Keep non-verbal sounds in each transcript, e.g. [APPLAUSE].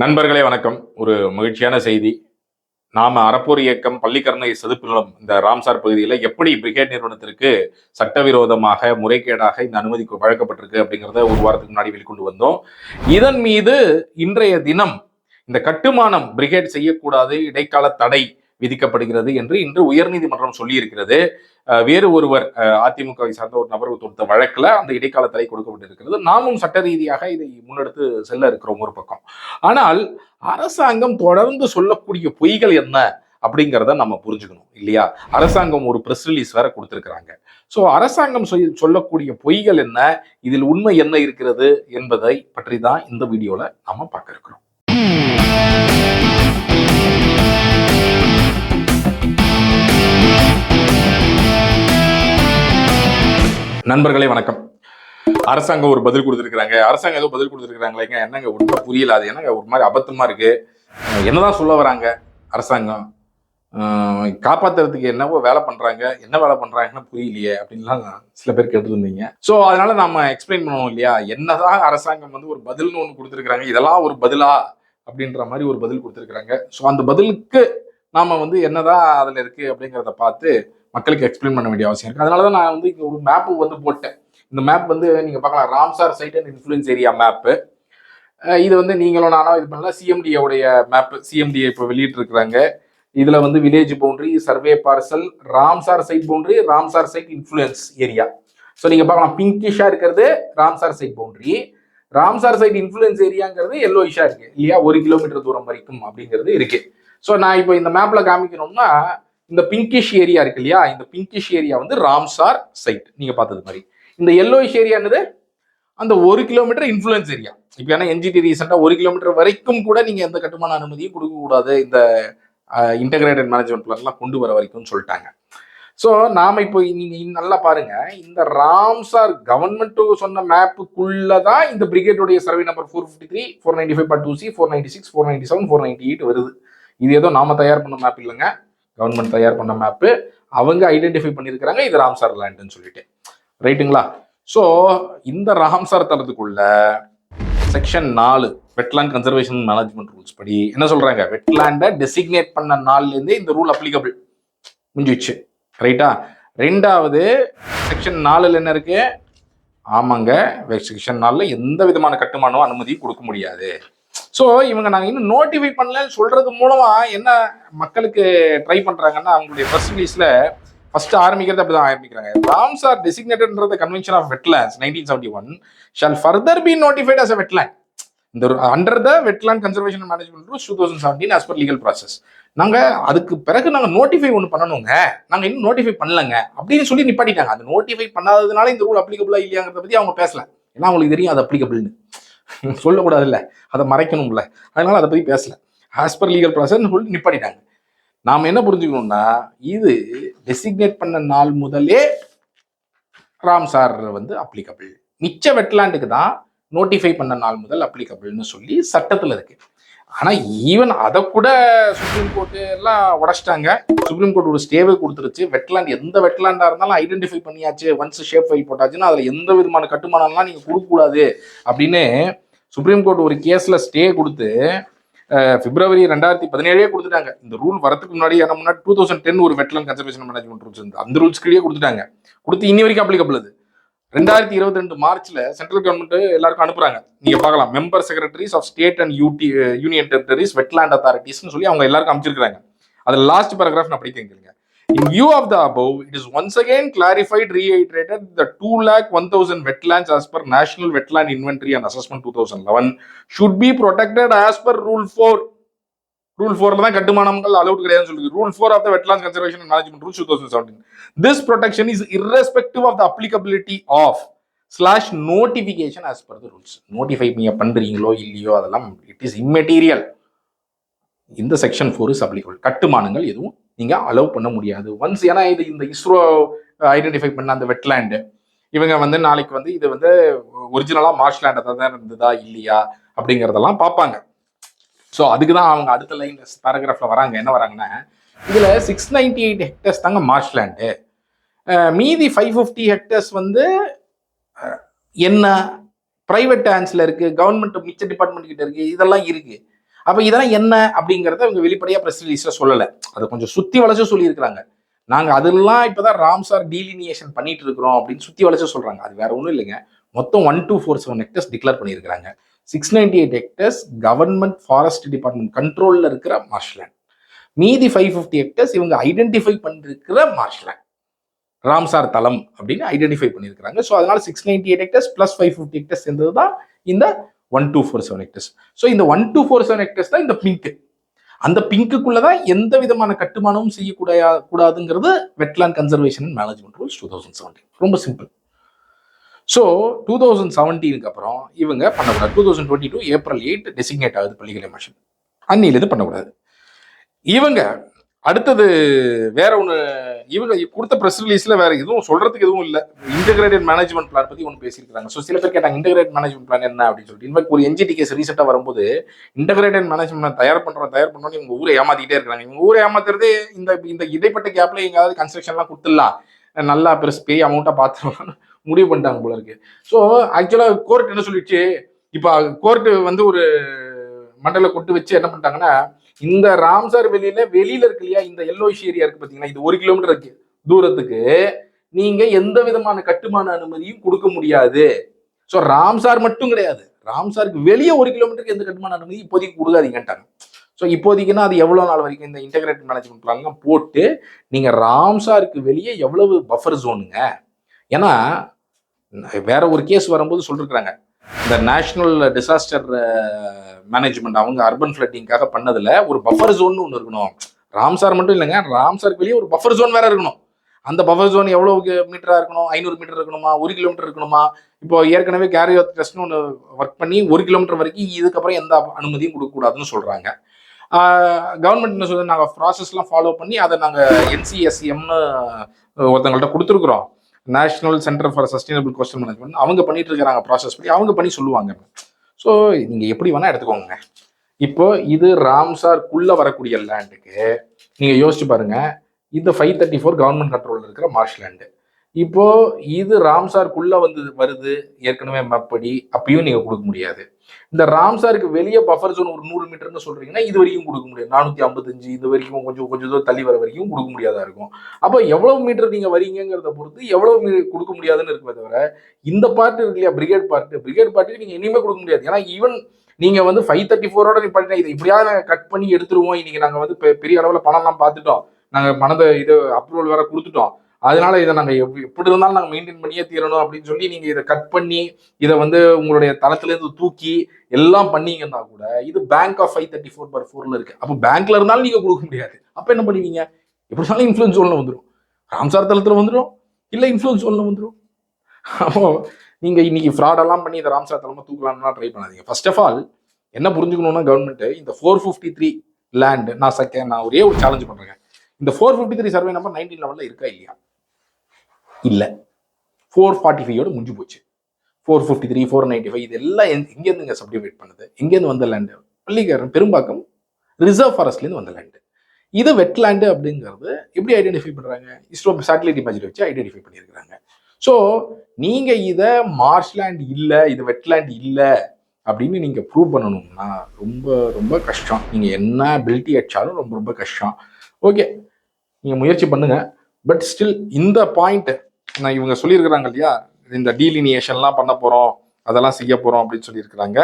நண்பர்களே வணக்கம். ஒரு மகிழ்ச்சியான செய்தி. நாம அறப்போர் இயக்கம் பள்ளிக்கரணை சதுப்பிலம் இந்த ராம்சார் பகுதியில் எப்படி பிரிகேட் நிறுவனத்திற்கு சட்டவிரோதமாக முறைகேடாக இந்த அனுமதி வழங்கப்பட்டிருக்கு அப்படிங்கிறத ஒரு வாரத்துக்கு முன்னாடி வெளிக்கொண்டு வந்தோம். இதன் மீது இன்றைய தினம் இந்த கட்டுமானம் பிரிகேட் செய்யக்கூடாது இடைக்கால தடை விதிக்கப்படுகிறது என்று இன்று உயர்நீதிமன்றம் சொல்லியிருக்கிறது. வேறு ஒருவர் அதிமுகவை சார்ந்த ஒரு நபர் தொடுத்த வழக்கில் அந்த இடைக்கால தடை கொடுக்கப்பட்டிருக்கிறது நாமும் சட்ட ரீதியாக இதை முன்னெடுத்து செல்ல இருக்கிறோம் ஒரு பக்கம். ஆனால் அரசாங்கம் தொடர்ந்து சொல்லக்கூடிய பொய்கள் என்ன அப்படிங்கிறத நம்ம புரிஞ்சுக்கணும் இல்லையா? அரசாங்கம் ஒரு ப்ரெஸ் ரிலீஸ் வேற கொடுத்துருக்குறாங்க. ஸோ அரசாங்கம் சொல் சொல்லக்கூடிய பொய்கள் என்ன? இதில் உண்மை என்ன இருக்கிறது என்பதை பற்றி தான் இந்த வீடியோவில் நம்ம பார்க்க இருக்கிறோம். நண்பர்களே வணக்கம். அரசாங்கம் ஒரு பதில் கொடுத்துருக்காங்க அரசாங்கம் ஏதோ பதில் கொடுத்துருக்காங்களேங்க என்னங்க உண்மை புரியல. அது என்னங்க ஒரு மாதிரி அபத்தமாக இருக்கு? என்னதான் சொல்ல வராங்க அரசாங்கம்? காப்பாத்துறதுக்கு என்னவோ வேலை பண்ணுறாங்க என்ன வேலை பண்ணுறாங்கன்னு புரியலையே அப்படின்லாம் சில பேர் கேட்டுருந்தீங்க. ஸோ அதனால நம்ம எக்ஸ்பிளைன் பண்ணுவோம் இல்லையா? என்னதான் அரசாங்கம் வந்து ஒரு பதில்னு ஒன்று கொடுத்துருக்காங்க இதெல்லாம் ஒரு பதிலா? அப்படின்ற மாதிரி ஒரு பதில் கொடுத்துருக்குறாங்க. ஸோ அந்த பதிலுக்கு நாம் வந்து என்னதான் அதில் இருக்குது அப்படிங்கிறத பார்த்து மக்களுக்கு எக்ஸ்பிளைன் பண்ண வேண்டிய அவசியம் இருக்கு. அதனால தான் நான் வந்து இங்கே ஒரு மேப்பு வந்து போட்டேன். இந்த மேப் வந்து நீங்கள் பார்க்கலாம் Ramsar site and influence area map இது வந்து நீங்களும் நானும் இது பண்ணலாம் சிஎம்டிஏவுடைய மேப்பு மேப் சிஎம்டிஏ இப்போ வெளியிட்டிருக்கிறாங்க. இதில் வந்து village boundary survey parcel Ramsar site boundary Ramsar site influence area so நீங்கள் பார்க்கலாம் பிங்கிஷாக இருக்கிறது Ramsar site boundary Ramsar site influence ஏரியாங்கிறது எல்லோயிஷாக இருக்குது இல்லையா? ஒரு கிலோமீட்டர் தூரம் வரைக்கும் அப்படிங்கிறது இருக்குது ஸோ நான் இப்போ இந்த மேப்பில் காமிக்கணும்னா இந்த பிங்கிஷ் ஏரியா இருக்கு இல்லையா? இந்த பிங்கிஷ் ஏரியா வந்து ராம்சார் சைட் நீங்க பார்த்தது மாதிரி. இந்த எல்லோயிஷ் ஏரியானது அந்த ஒரு கிலோமீட்டர் இன்ஃபுளுன்ஸ் ஏரியா இப்போ ஏன்னா என்ஜிடி ரீசெண்டாக ஒரு கிலோமீட்டர் வரைக்கும் கூட நீங்கள் எந்த கட்டுமான அனுமதியும் கொடுக்கக்கூடாது இந்த இன்டகிரேட்டட் மேனேஜ்மெண்ட் பிளான்லாம் கொண்டு வர வரைக்கும்னு சொல்லிட்டாங்க. ஸோ நாம் இப்போ நீங்கள் நல்லா பாருங்க. இந்த ராம்சார் கவர்மெண்ட்டு சொன்ன மேப்புக்குள்ள தான் இந்த பிரிகேடுடைய survey number four fifty three four ninety five two C four ninety six four ninety seven four ninety eight வருது. இது ஏதோ நாம தயார் பண்ண மேப் இல்லைங்க. கவர்மெண்ட் தயார் பண்ண மேப்பு அவங்க ஐடென்டிஃபை பண்ணியிருக்கிறாங்க இது ராம்சார் லேண்டுன்னு சொல்லிட்டு. ரைட்டுங்களா ஸோ இந்த ராம்சார் தளத்துக்குள்ள செக்ஷன் நாலு வெட்லாண்ட் கன்சர்வேஷன் மேனேஜ்மெண்ட் ரூல்ஸ் படி என்ன சொல்றாங்க? வெட்லாண்டை டெசிக்னேட் பண்ண நாள்லேருந்தே இந்த ரூல் அப்ளிகபிள் முடிஞ்சிச்சு ரைட்டா ரெண்டாவது செக்ஷன் நாலில் என்ன இருக்கு? ஆமாங்க செக்ஷன் நாலில் எந்த விதமான கட்டுமானமும் அனுமதி கொடுக்க முடியாது. ஸோ இவங்க நாங்கள் இன்னும் நோட்டிஃபை பண்ணலன்னு சொல்றது மூலமா என்ன மக்களுக்கு ட்ரை பண்றாங்கன்னா அவங்களுடைய ப்ரெஸ் ரிலீஸ்ல ஃபர்ஸ்ட் ஆரம்பிக்கிறது அப்படிதான் ஆரம்பிக்கிறாங்க. Ramsar டெசிக்னேட்டட்ன்றது convention of wetlands nineteen seventy one shall further be notified as a wetland இந்த under the wetland conservation management rules two thousand seventeen as per legal process நாங்கள் அதுக்கு பிறகு நாங்கள் நோட்டிஃபை ஒன்று பண்ணணுங்க. நாங்கள் இன்னும் நோட்டிஃபை பண்ணலங்க. அப்படின்னு சொல்லி நிப்பாட்டிட்டாங்க. அந்த நோட்டிஃபை பண்ணாததுனால இந்த ரூல் அப்ளிகபிளா இல்லையாங்கிறத பத்தி அவங்க பேசல. ஏன்னா அவங்களுக்கு தெரியும் அது அப்ளிகபிள்னு [LAUGHS] சொல்லக்கூடாதுல்ல. அதை மறைக்கணும்ல. அதனால அதை பத்தி பேசல. ஆஸ் பர் லீகல் ப்ராசஸ் சொல்லி நிப்பாடிட்டாங்க நாம் என்ன புரிஞ்சுக்கணும்னா இது டெசிக்னேட் பண்ண நாள் முதலே ராம்சார் வந்து அப்ளிகபிள் மிச்ச வெட்லாண்டுக்கு தான் நோட்டிஃபை பண்ண நாள் முதல் அப்ளிகபிள்னு சொல்லி சட்டத்தில் இருக்கு. ஆனா ஈவன் அதை கூட சுப்ரீம் கோர்ட்டு எல்லாம் உடச்சிட்டாங்க. சுப்ரீம் கோர்ட் ஒரு ஸ்டேவே கொடுத்துருச்சு. வெட்லாண்ட் எந்த வெட்லாண்டாக இருந்தாலும் ஐடென்டிஃபை பண்ணியாச்சு. ஒன்ஸ் ஷேப் ஃபைல் போட்டாச்சுன்னா அதில் எந்த விதமான கட்டுமானம்லாம் நீங்கள் கொடுக்கக்கூடாது அப்படின்னு சுப்ரீம் கோர்ட் ஒரு கேஸில் ஸ்டே கொடுத்து பிப்ரவரி ரெண்டாயிரத்தி பதினேழே கொடுத்துட்டாங்க. இந்த ரூல் வரதுக்கு முன்னாடி ஏன்னா முன்னாடி டூ தௌசண்ட் டென் ஒரு வெட்லாண்ட் கன்சர்வேஷன் மேனேஜ்மெண்ட் ரூல்ஸ் இருந்து அந்த ரூல்ஸ்க்கு கொடுத்துட்டாங்க. கொடுத்து இன்னி வரைக்கும் அப்ளிகபிள் அது. ரெண்டாயிரத்தி இருபத்தி ரெண்டு மார்ச்ல சென்ட்ரல் கவர்மெண்ட் எல்லாருக்கும் அனுப்புறாங்க. நீங்க பார்க்கலாம். Member secretaries of state and UT union territories wetland அத்தாரிட்டிஸ்னு சொல்லி அவங்க எல்லாருக்கும் அமைச்சிருக்காங்க அதுல லாஸ்ட் பேராகிராஃப் நான் படிக்க கேளுங்க. In view of the above it is once once clarified clarified, reiterated the 2 lakh 1000 wetlands as per National Wetland Inventory and Assessment 2011 should be protected as per Rule 4. Rule rule ஃபோர்ல தான் கட்டுமானங்கள் allowed கிடையாதுன்னு சொல்லுது rule four of the wetland conservation management rule two thousand seventeen this protection is irrespective of the applicability of slash notification as per the rules notify நீங்க பண்றீங்களோ இல்லையோ அதெல்லாம் it is immaterial இந்த செக்ஷன் ஃபோர் இஸ் அப்ளிகபிள் கட்டுமானங்கள் எதுவும் நீங்க allow பண்ண முடியாது. ஒன்ஸ் ஏன்னா இது இந்த இஸ்ரோ ஐடென்டிஃபை பண்ண அந்த வெட்லேண்டு இவங்க வந்து நாளைக்கு வந்து இது வந்து ஒரிஜினலா மார்ஷ்லேண்டை தான் இருந்ததா இல்லையா அப்படிங்கிறதெல்லாம் பார்ப்பாங்க. ஸோ அதுக்கு தான் அவங்க அடுத்த லைன் பேராகிராஃபில் வராங்க. என்ன வராங்கன்னா இதில் சிக்ஸ் நைன்டி எயிட் ஹெக்டர்ஸ் தாங்க மார்ஷ்லேண்டு மீதி ஃபைவ் ஃபிஃப்டி ஹெக்டர்ஸ் வந்து என்ன ப்ரைவேட் ஹேண்ட்ஸில் இருக்குது கவர்மெண்ட் மிச்ச டிபார்ட்மெண்ட் கிட்ட இருக்குது இதெல்லாம் இருக்குது அப்போ இதெல்லாம் என்ன அப்படிங்கிறத இவங்க வெளிப்படையாக ப்ரெஸ் ரிலீஸில் சொல்லலை. அதை கொஞ்சம் சுற்றி வளைச்சு சொல்லியிருக்கிறாங்க. நாங்கள் அதெல்லாம் இப்போ தான் ராம்சார் டீலினியேஷன் பண்ணிட்டு இருக்கிறோம் அப்படின்னு சுற்றி வளைச்சு சொல்கிறாங்க அது வேற ஒன்றும் இல்லைங்க. மொத்தம் one two four seven hectares declare பண்ணியிருக்கிறாங்க. Six ninety eight hectares government forest department கண்ட்ரோலில் இருக்கிற மார்ஷ்லேண்ட் மீதி ஃபைவ் ஃபிஃப்டி ஹெக்டர்ஸ் இவங்க ஐடென்டிஃபை பண்ணிருக்கிற மார்ஷ்லேண்ட் ராம்சார் தளம் அப்படின்னு ஐடென்டிஃபை பண்ணியிருக்கிறாங்க ஸோ அதனால six ninety eight hectares plus five fifty hectares சேர்ந்தது தான் இந்த one two four seven hectares so இந்த one two four seven hectares தான் இந்த பிங்க் அந்த பிங்க்குள்ள தான் எந்த விதமான கட்டுமானமும் செய்யக்கூடாது கூடாதுங்கிறது wetland conservation management rules two thousand seventeen ரொம்ப சிம்பிள் ஸோ டூ தௌசண்ட் செவன்டீனுக்கு அப்புறம் இவங்க பண்ணக்கூடாது. Two thousand twenty two April eight designate ஆகுது பள்ளிகளை மஷன் அன்னிலேருந்து பண்ணக்கூடாது. இவங்க அடுத்தது வேற ஒன்று இவங்க கொடுத்த ப்ரெஸ் ரிலீஸில் வேற எதுவும் சொல்றதுக்கு எதுவும் இல்லை. இன்டகிரேட்டட் மேனேஜ்மெண்ட் பிளான் பற்றி ஒன்று பேசியிருக்காங்க ஸோ சில பேர் கேட்டாங்க இன்டகிரேட் மேனேஜ்மெண்ட் பிளான் என்ன? அப்படின்னு சொல்லிட்டு. இன்ஃபேக்ட் ஒரு என்ஜிடி கேஸ் ரீசெண்டாக வரும்போது இன்டகிரேட்டட் மேனேஜ்மெண்ட் தயார் பண்ணுறோம் தயார் பண்ணணும்னு இவங்க ஊரை ஏமாத்திட்டே இருக்காங்க இவங்க ஊரை ஏமாத்துறதே இந்த இந்த இடைப்பட்ட கேப்ல எங்காவது கன்ஸ்ட்ரக்ஷன்லாம் கொடுத்துடலாம். நல்லா பெருசு பெரிய அமௌண்ட்டாக பார்த்துருவாங்க முடிவு பண்ணிட்டாங்க போல இருக்கு. ஸோ ஆக்சுவலாக கோர்ட் என்ன சொல்லிடுச்சு இப்போ கோர்ட்டு வந்து ஒரு மண்டல கொட்டு வச்சு என்ன பண்ணிட்டாங்கன்னா இந்த ராம்சார் வெளியில வெளியில இருக்கு இல்லையா இந்த எல்லோஷ் ஏரியா இருக்கு பாத்தீங்கன்னா இது ஒரு கிலோமீட்டர் இருக்கு தூரத்துக்கு. நீங்க எந்த விதமான கட்டுமான அனுமதியும் கொடுக்க முடியாது. ஸோ ராம்சார் மட்டும் கிடையாது. ராம்சாருக்கு வெளியே ஒரு கிலோமீட்டருக்கு எந்த கட்டுமான அனுமதி இப்போதைக்கு கொடுக்காதீங்கட்டாங்க ஸோ இப்போதைக்குன்னா அது எவ்வளோ நாள் வரைக்கும் இந்த இன்டகிரேட் மேனேஜ்மெண்ட் பிளான்லாம் போட்டு நீங்கள் ராம்சாருக்கு வெளியே எவ்வளவு பஃபர் ஜோனுங்க ஏன்னா வேற ஒரு கேஸ் வரும்போது சொல்லிருக்கிறாங்க. இந்த நேஷனல் டிசாஸ்டர் மேனேஜ்மெண்ட் அவங்க அர்பன் ஃபிளட்டிங்காக பண்ணதுல ஒரு பஃபர் ஜோன் ஒன்று இருக்கணும். ராம்சார் மட்டும் இல்லைங்க ராம்சாருக்கு வெளியே ஒரு பஃபர் ஜோன் வேற இருக்கணும். அந்த பஃபர் ஜோன் எவ்வளோ மீட்டரா இருக்கணும்? ஐநூறு மீட்டர் இருக்கணுமா? ஒரு கிலோமீட்டர் இருக்கணுமா? இப்போ ஏற்கனவே கேரியோ டெஸ்ட்னு ஒன்று ஒர்க் பண்ணி ஒரு கிலோமீட்டர் வரைக்கும் இதுக்கப்புறம் எந்த அனுமதியும் கொடுக்கக்கூடாதுன்னு சொல்றாங்க. கவர்மெண்ட் என்ன சொல்றது நாங்கள் ப்ராசஸ்லாம் ஃபாலோ பண்ணி அதை நாங்கள் என்சிஎஸ்எம்னு ஒருத்தங்கள்ட்ட கொடுத்துருக்குறோம். National centre for sustainable coastal management அவங்க பண்ணிட்டு இருக்கிறாங்க ப்ராசஸ் படி. அவங்க பண்ணி சொல்லுவாங்க. ஸோ நீங்கள் எப்படி வேணால் எடுத்துக்கோங்க. இப்போ இது ராம்சார்க்குள்ளே வரக்கூடிய லேண்டுக்கு நீங்கள் யோசிச்சு பாருங்க. இந்த ஃபைவ் தேர்ட்டி ஃபோர் கவர்மெண்ட் கண்ட்ரோலில் இருக்கிற மார்ஷ் லேண்டு இப்போ இது ராம்சார்க்குள்ளே வந்து வருது. ஏற்கனவே மப்படி அப்பயும் நீங்கள் கொடுக்க முடியாது. இந்த ராம்சாருக்கு வெளியே பஃபர் ஜோன் ஒரு நூறு மீட்டர்னு சொல்றீங்கன்னா இது வரைக்கும் கொடுக்க முடியாது. நானூத்தி ஐம்பத்தஞ்சு இது வரைக்கும் கொஞ்சம் கொஞ்சம் தூரம் தள்ளி வர வரைக்கும் கொடுக்க முடியாதா இருக்கும். அப்போ எவ்வளவு மீட்டர் நீங்க வரீங்கிறத பொறுத்து எவ்வளவு மீ- கொடுக்க முடியாதுன்னு இருக்குமே தவிர இந்த பார்ட் இருக்கு இல்லையா பிரிகேட் பார்ட் பிரிகேட் பார்ட்டுக்கு நீங்க இனிமே கொடுக்க முடியாது. ஏன்னா ஈவன் நீங்க வந்து ஃபைவ் தேர்ட்டி ஃபோரோட நீ நிப்பாட்டினா இதை இப்படியாவது நாங்கள் கட் பண்ணி எடுத்துருவோம். இன்னைக்கு நாங்கள் வந்து பெ- பெரிய அளவில் பணம்லாம் பார்த்துட்டோம். நாங்கள் பணத்தை இது அப்ரூவல் வேற கொடுத்துட்டோம். அதனால இதை நாங்க எப்~ எப்படி இருந்தாலும் நாங்க மெயின்டைன் பண்ணியே தீரணும் அப்படின்னு சொல்லி நீங்க இதை கட் பண்ணி இதை வந்து உங்களுடைய தளத்துல இருந்து தூக்கி எல்லாம் பண்ணீங்கன்னா கூட இது bank of five thirty four per ஃபோர்ல இருக்கு. அப்போ பேங்க்ல இருந்தாலும் நீங்க கொடுக்க முடியாது. அப்ப என்ன பண்ணுவீங்க? எப்படி இருந்தாலும் இன்ஃபுளுன்ஸ் ஒன்று வந்துடும் ராம்சார் தளத்துல வந்துடும் இல்ல இன்ஃபுளுன்ஸ் ஒன்று வந்துடும் அப்போ நீங்க இன்னைக்கு ஃப்ராடெல்லாம் பண்ணி இந்த ராம்சார் தளமா தூக்கலாம்னா ட்ரை பண்ணாதீங்க. ஃபர்ஸ்ட் ஆஃப் ஆல் என்ன புரிஞ்சுக்கணும்னா கவர்மெண்ட் இந்த ஃபோர் ஃபிஃப்டி த்ரீ லேண்ட் நான் சக்க நான் ஒரே ஒரு சேலஞ்ச் பண்ணுறேன் இந்த four fifty three survey number nineteen லெவலில் இருக்கா இல்லையா? இல்லை. ஃபோர் ஃபார்ட்டி ஃபைவோட முடிஞ்சு போச்சு. Four fifty three four ninety five இது எல்லாம் இங்கேருந்து எங்கேருந்துங்க சப்டிவேட் பண்ணுது. எங்கேருந்து வந்த லேண்டு பள்ளிக்காரன் பெரும்பாக்கம் ரிசர்வ் ஃபாரஸ்ட்லேருந்து வந்த லேண்டு இது வெட்லேண்டு அப்படிங்கிறது எப்படி ஐடென்டிஃபை பண்ணுறாங்க இஸ்ரோ சேட்டலைட் இமேஜில் வச்சு ஐடென்டிஃபை பண்ணியிருக்கிறாங்க. ஸோ நீங்கள் இதை மார்ஷ்லேண்ட் இல்லை இது வெட்லேண்ட் இல்லை அப்படின்னு நீங்கள் ப்ரூவ் பண்ணணும்னா ரொம்ப ரொம்ப கஷ்டம். நீங்கள் என்ன பில்ட்டி அடிச்சாலும் ரொம்ப ரொம்ப கஷ்டம். ஓகே நீங்கள் முயற்சி பண்ணுங்கள் பட் ஸ்டில் இந்த பாயிண்ட்டு நான் இவங்க சொல்லியிருக்கிறாங்க இல்லையா? இந்த டீலினியேஷன்லாம் பண்ண போகிறோம் அதெல்லாம் செய்ய போகிறோம் அப்படின்னு சொல்லியிருக்கிறாங்க.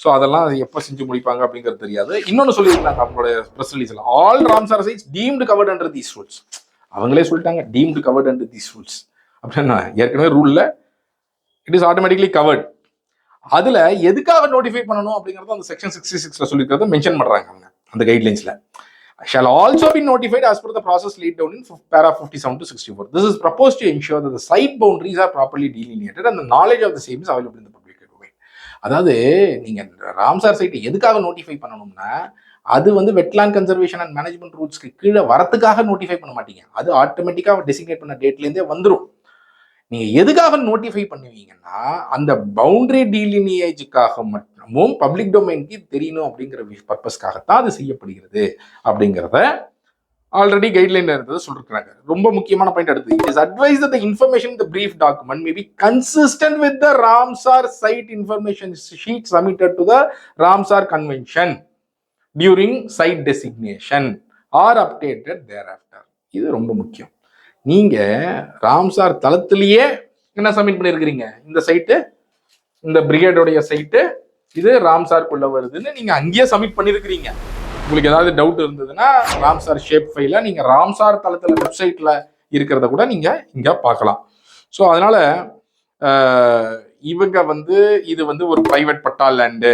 ஸோ அதெல்லாம் எப்போ செஞ்சு முடிப்பாங்க அப்படிங்கிறது தெரியாது. இன்னொன்று சொல்லியிருக்காங்க அவங்களோட press ரிலீஸில் all Ramsar sites deemed covered under these rules அவங்களே சொல்லிட்டாங்க deemed covered under these rules அப்படின்னா ஏற்கனவே ரூல்ல இட் இஸ் ஆட்டோமேட்டிக்லி கவர்ட் அதில் எதுக்காக நோட்டிஃபை பண்ணணும் அப்படிங்கறது அந்த செக்ஷன் சிக்ஸ்டி சிக்ஸ்ல சொல்லியிருக்கிறத மென்ஷன் பண்ணுறாங்க அவங்க அந்த கைட்லைன்ஸில் shall also be notified as per the process laid down in f- para 57 to 64. This is proposed to ensure that the site boundaries are properly delineated and the knowledge of the same is available in the public domain. அதாவது நீங்க Ramsar சைட்டை எதுக்காக notify பண்ணணும்னா அது வந்து wetland conservation and management ரூல்ஸ்க்கு கீழே வரத்துக்காக நோட்டிஃபை பண்ண மாட்டீங்க அது ஆட்டோமேட்டிக்காக டெசிக்னேட் பண்ண டேட்லேருந்தே வந்துடும் நீங்க எதுக்காக நோட்டிஃபை பண்ணுவீங்கன்னா அந்த பவுண்டரி டீலினியேஜுக்காக மட்டுமும் பப்ளிக் டொமைனுக்கு தெரியணும் அப்படிங்கிற பர்பஸ்க்காகத்தான் அது செய்யப்படுகிறது அப்படிங்கிறத ஆல்ரெடி கைட்லைன் இருந்தது சொல்லிருக்கிறாங்க. ரொம்ப முக்கியமான பாயிண்ட் அடுத்து it is advise the information the brief document maybe consistent with the Ramsar site information sheet submitted to the Ramsar convention during site designation are updated there after இது ரொம்ப முக்கியம். நீங்க Ramsar தளத்திலேயே என்ன submit பண்ணியிருக்கிறீங்க இந்த site இந்த பிரிகேடோடைய site இது ராம்சார்க்குள்ள வருதுன்னு நீங்க அங்கேயே சப்மிட் பண்ணியிருக்கிறீங்க உங்களுக்கு ஏதாவது டவுட் இருந்ததுன்னா ராம்சார் ஷேப் ஃபைல நீங்க ராம்சார் தளத்துல வெப்சைட்ல இருக்கிறத கூட நீங்க இங்க பார்க்கலாம். ஸோ அதனால இவங்க வந்து இது வந்து ஒரு private patta land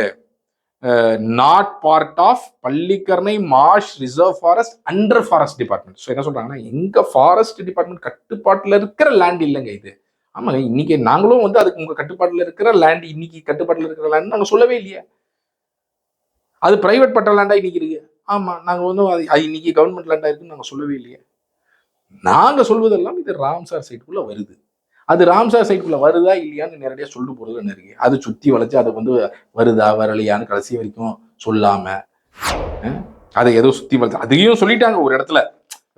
not part of Pallikaranai marsh reserve forest under forest department so என்ன சொல்கிறாங்கன்னா எங்கள் ஃபாரஸ்ட் டிபார்ட்மெண்ட் கட்டுப்பாட்டில் இருக்கிற லேண்ட் இல்லைங்க இது. ஆமாங்க இன்னைக்கு நாங்களும் வந்து அதுக்கு உங்கள் கட்டுப்பாட்டில் இருக்கிற லேண்ட் இன்னைக்கு கட்டுப்பாட்டில் இருக்கிற லேண்ட் நாங்கள் சொல்லவே இல்லையே. அது பிரைவேட் பட்ட லேண்டாக இன்னைக்கு இருக்கு. ஆமாம் நாங்கள் வந்து அது அது இன்னைக்கு கவர்மெண்ட் லேண்டாக இருக்குன்னு நாங்கள் சொல்லவே இல்லையே. நாங்கள் சொல்வதெல்லாம் இது ராம்சார் சைட்டுக்குள்ளே வருது. அது ராம்சார் சைட்டுக்குள்ள வருதா இல்லையான்னு நேரடியாக சொல்லு போகிறது என்ன இருக்கு. அது சுற்றி வளைச்சு அதை வந்து வருதா வரலையான்னு கடைசி வரைக்கும் சொல்லாமல் அதை ஏதோ சுற்றி வளைச்சு அதையும் சொல்லிட்டாங்க ஒரு இடத்துல.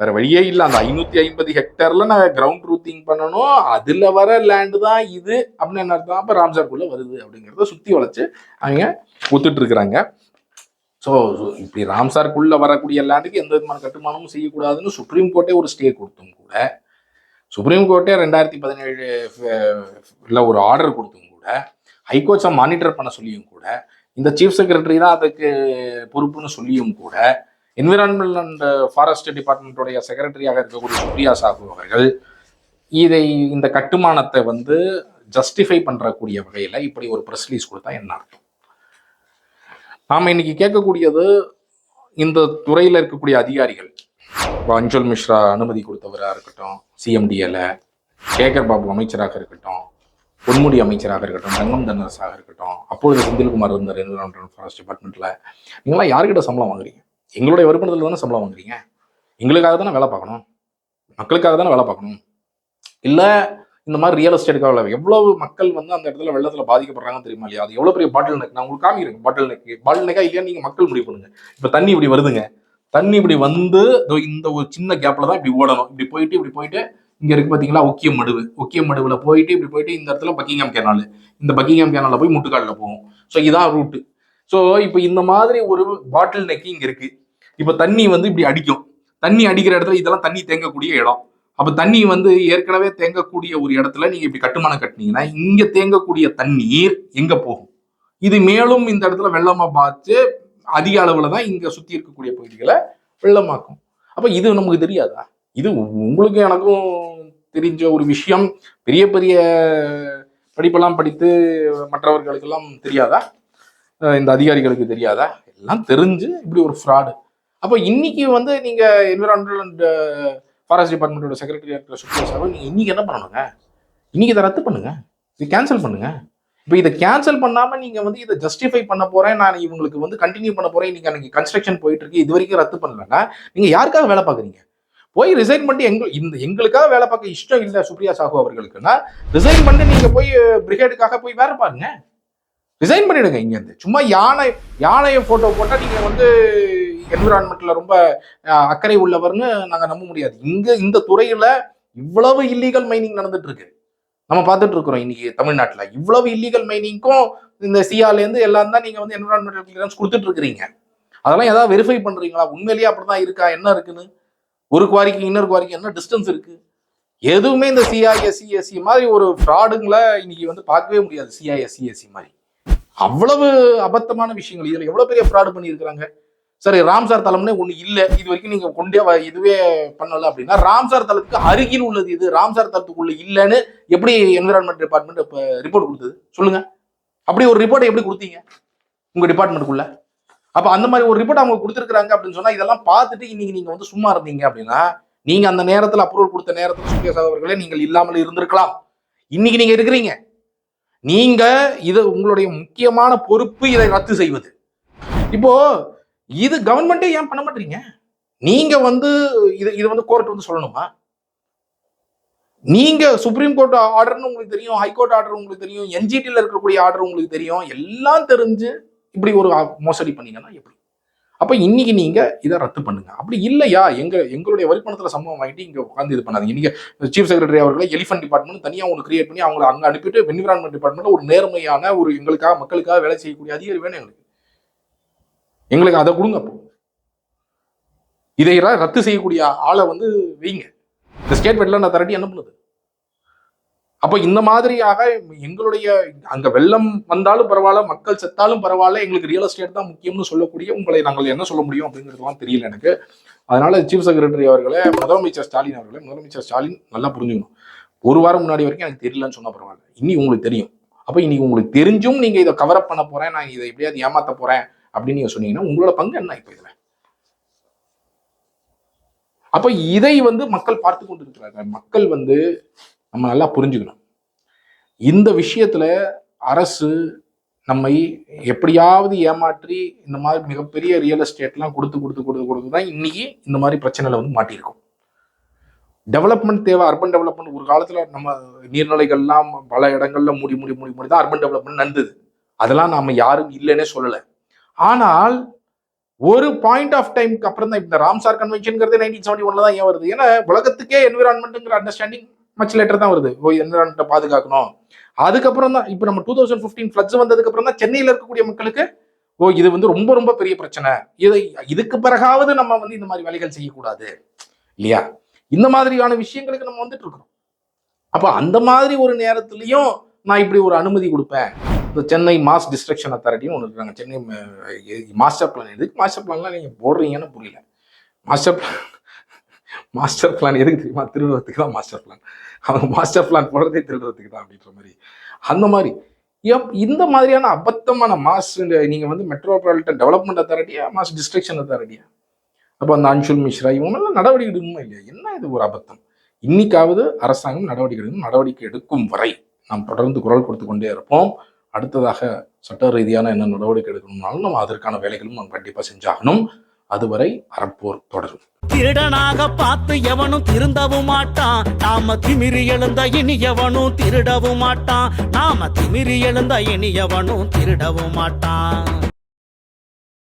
வேற வழியே இல்லை. அந்த ஐநூற்றி ஐம்பது ஹெக்டரில் நான் கிரவுண்ட் ரூத்திங் பண்ணணும். அதில் வர லேண்டு தான் இது அப்படின்னு என்ன அர்த்தம்? அப்போ ராம்சார்க்குள்ளே வருது அப்படிங்கிறத சுற்றி வளைச்சு அவங்க ஒத்துட்டு இருக்கிறாங்க. ஸோ இப்படி ராம்சார்க்குள்ளே வரக்கூடிய லேண்டுக்கு எந்த விதமான கட்டுமானமும் செய்யக்கூடாதுன்னு சுப்ரீம் கோர்ட்டே ஒரு ஸ்டே கொடுத்தும் கூட சுப்ரீம் கோர்ட்டே ரெண்டாயிரத்தி பதினேழு ஒரு ஆர்டர் கொடுத்தும் கூட ஹைகோர்ட்ஸை மானிட்டர் பண்ண சொல்லியும் கூட இந்த சீஃப் செக்ரட்டரி தான் அதுக்கு பொறுப்புன்னு சொல்லியும் கூட என்விரான்மெண்ட் அண்ட் ஃபாரஸ்ட் டிபார்ட்மெண்ட்டுடைய செக்ரட்டரியாக இருக்கக்கூடிய சுப்ரியா சாஹூ அவர்கள் இதை இந்த கட்டுமானத்தை வந்து ஜஸ்டிஃபை பண்ணுறக்கூடிய வகையில் இப்படி ஒரு ப்ரெஸ் ரிலீஸ் கொடுத்தா என்ன அர்த்தம்? நாம் இன்னைக்கு கேட்கக்கூடியது இந்த துறையில் இருக்கக்கூடிய அதிகாரிகள் இப்போ அஞ்சல் மிஸ்ரா அனுமதி கொடுத்தவராக இருக்கட்டும் சிஎம்டிஎல சேகர் பாபு அமைச்சராக இருக்கட்டும் பொன்முடி அமைச்சராக இருக்கட்டும் தங்கம் தன்னரசாக இருக்கட்டும் அப்பொழுது செந்தில்குமார் இருந்தார் என்விரான்மெண்ட் ஃபாரஸ்ட் டிபார்ட்மெண்ட்டில் நீங்களாம் யார்கிட்ட சம்பளம் வாங்குறீங்க? எங்களுடைய வருமானத்தில் தானே சம்பளம் வாங்குறீங்க? எங்களுக்காக தானே வேலை பார்க்கணும்? மக்களுக்காக தானே வேலை பார்க்கணும்? இல்லை இந்த மாதிரி ரியல் எஸ்டேட்டுக்காக வேலை எவ்வளவு மக்கள் வந்து அந்த இடத்துல வெள்ளத்தில் பாதிக்கப்படுறாங்கன்னு தெரியுமா இல்லையா? அது எவ்வளோ பெரிய பாட்டில் நெக் நான் உங்களுக்கு காமிக்கிறேன் பாட்டில் நெக் பாட்டில் நெக்கா இல்லையா நீங்கள் மக்கள் முடிவு பண்ணுங்க. இப்போ தண்ணி இப்படி வருதுங்க. தண்ணி இப்படி வந்து இந்த ஒரு சின்ன கேப்ல தான் இப்படி ஓடணும். இப்படி போயிட்டு இப்படி போயிட்டு இங்க இருக்கு பாத்தீங்களா ஒக்கியம் மடுவு. ஒக்கியம் மடுவுல போயிட்டு இப்படி போயிட்டு இந்த இடத்துல பக்கிங்ஹாம் கேனால் இந்த பக்கிங்ஹாம் கேனால போய் முட்டுக்காலில் போகும். ஸோ இதான் ரூட்டு ஸோ இப்போ இந்த மாதிரி ஒரு பாட்டில் நெக்கி இங்க இருக்கு. இப்போ தண்ணி வந்து இப்படி அடிக்கும். தண்ணி அடிக்கிற இடத்துல இதெல்லாம் தண்ணி தேங்கக்கூடிய இடம். அப்ப தண்ணி வந்து ஏற்கனவே தேங்கக்கூடிய ஒரு இடத்துல நீங்க இப்படி கட்டுமானம் கட்டினீங்கன்னா இங்க தேங்கக்கூடிய தண்ணீர் எங்க போகும்? இது மேலும் இந்த இடத்துல வெள்ளமா பார்த்து அதிக அளவில் தான் இங்கே சுற்றி இருக்கக்கூடிய பகுதிகளை வெள்ளமாக்கும். அப்போ இது நமக்கு தெரியாதா? இது உங்களுக்கு எனக்கும் தெரிஞ்ச ஒரு விஷயம். பெரிய பெரிய படிப்பெல்லாம் படித்து மற்றவர்களுக்கெல்லாம் தெரியாதா? இந்த அதிகாரிகளுக்கு தெரியாதா? எல்லாம் தெரிஞ்சு இப்படி ஒரு ஃப்ராடு அப்போ இன்னைக்கு வந்து நீங்கள் என்விரான்மெண்டல் அண்ட் ஃபாரஸ்ட் டிபார்ட்மெண்ட்டோட செக்ரட்டரியா இருக்கிற சுற்றுலா சார் நீங்கள் இன்னைக்கு என்ன பண்ணணுங்க? இன்னைக்கு இதை ரத்து பண்ணுங்க. இது கேன்சல் பண்ணுங்க. இப்போ இதை கேன்சல் பண்ணாமல் நீங்கள் வந்து இதை ஜஸ்டிஃபை பண்ண போகிறேன் நான் இவங்களுக்கு வந்து கண்டினியூ பண்ண போகிறேன் நீங்கள் அன்றைக்கி கன்ஸ்ட்ரக்ஷன் போயிட்டு இருக்கு இது வரைக்கும் ரத்து பண்ணலன்னா நீங்கள் யாருக்காக வேலை பார்க்குறீங்க? போய் ரிசைன் பண்ணிட்டு எங்க இந்த எங்களுக்காக வேலை பார்க்க இஷ்டம் இல்லை சுப்ரியா சாஹூ அவர்களுக்குன்னா ரிசைன் பண்ணி நீங்கள் போய் பிரிகேடுக்காக போய் வேலை பாருங்க. ரிசைன் பண்ணிடுங்க இங்கேருந்து. சும்மா யானை யானையை ஃபோட்டோ போட்டால் நீங்கள் வந்து என்விரான்மெண்ட்ல ரொம்ப அக்கறை உள்ளவர்னு நாங்கள் நம்ப முடியாது. இங்கே இந்த துறையில் இவ்வளவு இல்லீகல் மைனிங் நடந்துட்டு இருக்கு. நம்ம பார்த்துட்டு இருக்கிறோம் இன்னைக்கு தமிழ்நாட்டில். இவ்வளவு இல்லீகல் மைனிங்க்கும் இந்த சியாலேருந்து எல்லாம் தான் நீங்கள் வந்து என்வரான்மெண்டல் கிளியரன்ஸ் கொடுத்துட்டு இருக்கிறீங்க அதெல்லாம் ஏதாவது வெரிஃபை பண்ணுறீங்களா உண்மையிலேயே அப்படிதான் இருக்கா? என்ன இருக்குன்னு? ஒரு குவாரிக்கு இன்னொரு குவாரிக்கு என்ன டிஸ்டன்ஸ் இருக்கு? எதுவுமே இந்த சிஐஎஸ்சி எஸ்சி மாதிரி ஒரு ஃப்ராடுங்களை இன்னைக்கு வந்து பார்க்கவே முடியாது. சிஐஎஸ்சி எஸ்சி மாதிரி. அவ்வளவு அபத்தமான விஷயங்கள். இதில் எவ்வளோ பெரிய ஃப்ராடு பண்ணியிருக்கிறாங்க? சரி ராம்சார் தலம்னே ஒன்று இல்லை. இது வரைக்கும் நீங்கள் கொண்டே வ- இதுவே பண்ணல அப்படின்னா ராம்சார் தலத்துக்கு அருகில் உள்ளது இது ராம்சார் தலத்துக்குள்ள இல்லைன்னு எப்படி என்விரான்மெண்ட் டிபார்ட்மெண்ட் இப்போ ரிப்போர்ட் கொடுத்தது? சொல்லுங்க. அப்படி ஒரு ரிப்போர்ட்டை எப்படி கொடுத்தீங்க? உங்கள் டிபார்ட்மெண்ட்டுக்குள்ள அப்போ அந்த மாதிரி ஒரு ரிப்போர்ட் அவங்க கொடுத்துருக்காங்க அப்படின்னு சொன்னால் இதெல்லாம் பார்த்துட்டு இன்னைக்கு நீங்கள் வந்து சும்மா இருந்தீங்க அப்படின்னா நீங்கள் அந்த நேரத்தில் அப்ரூவல் கொடுத்த நேரத்தில் சுகேஷ் அவர்களே நீங்கள் இல்லாமல் இருந்திருக்கலாம். இன்னைக்கு நீங்கள் இருக்கிறீங்க. நீங்கள் இது உங்களுடைய முக்கியமான பொறுப்பு இதை ரத்து செய்வது. இப்போ இது கவர்மெண்ட்டே ஏன் பண்ண மாட்டீங்க? நீங்க வந்து இது இது வந்து கோர்ட் வந்து சொல்லணுமா? நீங்க சுப்ரீம் கோர்ட் ஆர்டர்னு உங்களுக்கு தெரியும் ஹைகோர்ட் ஆர்டர் உங்களுக்கு தெரியும் என்ஜிடியில் இருக்கக்கூடிய ஆர்டர் உங்களுக்கு தெரியும் எல்லாம் தெரிஞ்சு இப்படி ஒரு மோசடி பண்ணீங்கன்னா எப்படி? அப்ப இன்னைக்கு நீங்க இதை ரத்து பண்ணுங்க. அப்படி இல்லையா? எங்க எங்களுடைய வரிப்பணத்துல சம்பவம் வாங்கிட்டு இங்க உட்காந்து இது பண்ணாதீங்க. நீங்க சீஃப் செக்ரட்டரி அவர்களை எலிஃபன்ட் டிபார்ட்மெண்ட் தனியா உங்களுக்கு கிரியேட் பண்ணி அவங்களை அங்க அனுப்பிட்டு என்விரான்மெண்ட் டிபார்ட்மெண்ட்ல ஒரு நேர்மையான ஒரு எங்களுக்காக மக்களுக்காக வேலை செய்யக்கூடிய அதிகாரி வேணும் எங்களுக்கு. எங்களுக்கு அதை கொடுங்க அப்போ. இதையெல்லாம் ரத்து செய்யக்கூடிய ஆளை வந்து வைங்க. இந்த ஸ்டேட் நான் அத்தாரிட்டி என்ன பண்ணுது? அப்போ இந்த மாதிரியாக எங்களுடைய அங்கே வெள்ளம் வந்தாலும் பரவாயில்ல மக்கள் செத்தாலும் பரவாயில்ல எங்களுக்கு ரியல் எஸ்டேட் தான் முக்கியம்னு சொல்லக்கூடிய உங்களை நாங்கள் என்ன சொல்ல முடியும் அப்படிங்கிறதுலாம் தெரியல எனக்கு. அதனால சீஃப் செக்ரட்டரி அவர்களை முதலமைச்சர் ஸ்டாலின் அவர்களை முதலமைச்சர் ஸ்டாலின் நல்லா புரிஞ்சுக்கணும். ஒரு வாரம் முன்னாடி வரைக்கும் எனக்கு தெரியலன்னு சொன்னால் பரவாயில்ல. இன்னி உங்களுக்கு தெரியும். அப்போ இன்னைக்கு உங்களுக்கு தெரிஞ்சும் நீங்கள் இதை கவர் அப் பண்ண போகிறேன் நான் இதை எப்படியாவது ஏமாற்ற போகிறேன் அப்படின்னு நீங்க சொன்னீங்கன்னா உங்களோட பங்கு என்ன இப்போ இதில்? அப்ப இதை வந்து மக்கள் பார்த்து கொண்டு இருக்கிறாங்க மக்கள் வந்து நம்ம நல்லா புரிஞ்சுக்கணும். இந்த விஷயத்துல அரசு நம்மை எப்படியாவது ஏமாற்றி இந்த மாதிரி மிகப்பெரிய ரியல் எஸ்டேட்லாம் கொடுத்து கொடுத்து கொடுத்து கொடுத்து தான் இன்னைக்கு இந்த மாதிரி பிரச்சனையில வந்து மாட்டியிருக்கோம். டெவலப்மெண்ட் தேவை அர்பன் டெவலப்மெண்ட் ஒரு காலத்தில் நம்ம நீர்நிலைகள்லாம் பல இடங்கள்ல மூடி மூடி மூடி மூடி தான் அர்பன் டெவலப்மெண்ட் நடந்தது அதெல்லாம் நாம யாரும் இல்லைன்னே சொல்லலை. ஆனால் ஒரு பாயிண்ட் ஆஃப் டைம்க்கு அப்புறம் தான் இந்த ராம்சார் கன்வென்ஷன்ங்கிறது நைன்டீன் செவன்டி ஒன்ல தான் ஏன் வருது? ஏன்னா உலகத்துக்கே என்விரான்மெண்ட்டுங்கிற அண்டர்ஸ்டாண்டிங் மச் லேட்டர் தான் வருது. ஓ என்விரான்மெண்ட்டை பாதுகாக்கணும். அதுக்கப்புறம் தான் இப்போ நம்ம டூ தௌசண்ட் ஃபிஃப்டீன் ஃப்ளட்ஸ் வந்ததுக்கு அப்புறம் தான் சென்னையில் இருக்கக்கூடிய மக்களுக்கு ஓ இது வந்து ரொம்ப ரொம்ப பெரிய பிரச்சனை. இதை இதுக்கு பிறகாவது நம்ம வந்து இந்த மாதிரி வேலைகள் செய்யக்கூடாது. இல்லையா? இந்த மாதிரியான விஷயங்களுக்கு நம்ம வந்துட்டு இருக்கிறோம். அப்போ அந்த மாதிரி ஒரு நேரத்துலையும் நான் இப்படி ஒரு அனுமதி கொடுப்பேன். இந்த சென்னை மாஸ் டிஸ்ட்ரக்ஷன் அத்தாரிட்டின்னு ஒன்று இருக்காங்க. சென்னை மாஸ்டர் பிளான் எதுக்கு? மாஸ்டர் பிளான்லாம் நீங்கள் போடுறீங்கன்னு புரியல. மாஸ்டர் பிளான் மாஸ்டர் பிளான் எதுக்கு தெரியுமா? திருடுறதுக்கு தான் மாஸ்டர் பிளான். அவங்க மாஸ்டர் பிளான் போடுறதே திருடுறதுக்கு தான் அப்படின்ற மாதிரி. அந்த மாதிரி. எப் இந்த மாதிரியான அபத்தமான மாஸ் நீங்கள் வந்து மெட்ரோபாலிட்டன் டெவலப்மெண்ட் அத்தாரிட்டியா மாஸ் டிஸ்ட்ரக்ஷன் அத்தாரிட்டியா அப்போ அந்த அன்ஷுல் மிஸ்ரா இவங்கெல்லாம் நடவடிக்கை எடுக்கணுமா இல்லையா? என்ன இது ஒரு அபத்தம்? இன்னைக்காவது அரசாங்கம் நடவடிக்கை எடுக்கணும் நடவடிக்கை எடுக்கும் வரை நாம் தொடர்ந்து குரல் கொடுத்து கொண்டே இருப்போம். அடுத்ததாக சட்ட ரீதியான என்ன நடவடிக்கை எடுக்கணும்னாலும் நம்ம அதற்கான வேலைகளும் நம்ம கண்டிப்பாக செஞ்சாகணும். அதுவரை அறப்போர் தொடரும். திருடனாக பார்த்து எவனும் திருந்தவும் மாட்டான். நாம திமிரி எழுந்த இனி எவனும் திருடவும் மாட்டான். நாம திமிரி எழுந்த இனி எவனும் திருடவும் மாட்டான்.